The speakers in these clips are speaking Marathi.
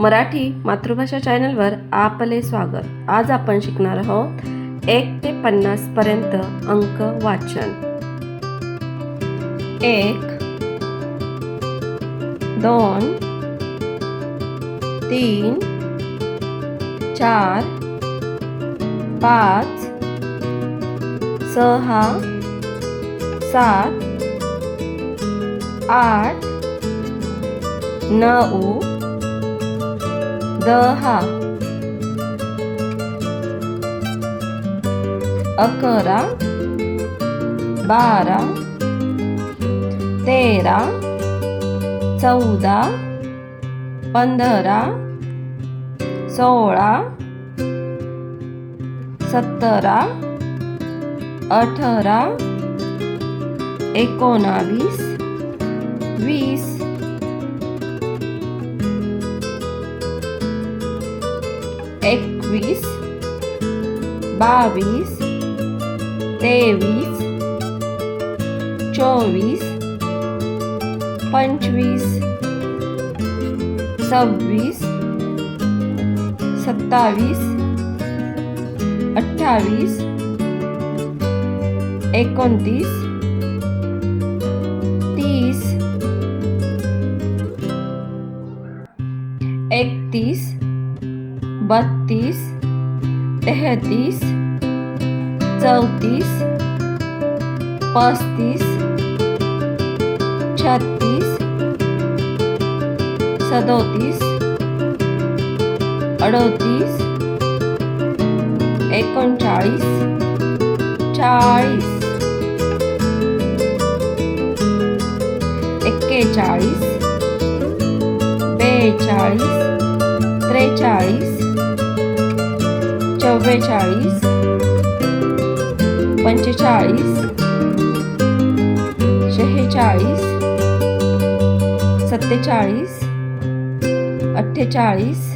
मराठी मातृभाषा चॅनलवर आपले स्वागत. आज आपण शिकणार आहोत एक ते पन्नास पर्यंत अंक वाचन. एक दोन तीन चार पाच सहा सात आठ नऊ दहा अकरा बारा तेरा चौदा पंधरा सोळा सतरा अठरा एकोणावीस वीस एकवीस बावीस तेवीस चोवीस पंचवीस सव्वीस सत्तावीस अठ्ठावीस एकोणतीस तीस एकतीस बत्तीस तेहतीस चौतीस पस्तीस छत्तीस सदोतीस अडोतीस एकोणचाळीस चाळीस एक्केचाळीस बेचाळीस त्रेचाळीस चव्वेचाळीस पंचेचाळीस शेहेचाळीस सत्तेचाळीस अठ्ठेचाळीस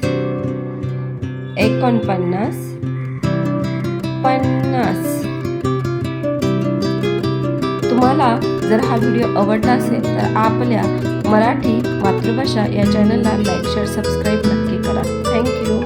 एकोणपन्नास पन्नास. तुम्हाला जर हा व्हिडिओ आवडला असेल तर आपल्या मराठी मातृभाषा या चॅनलला लाईक शेअर सबस्क्राईब नक्की करा. थँक्यू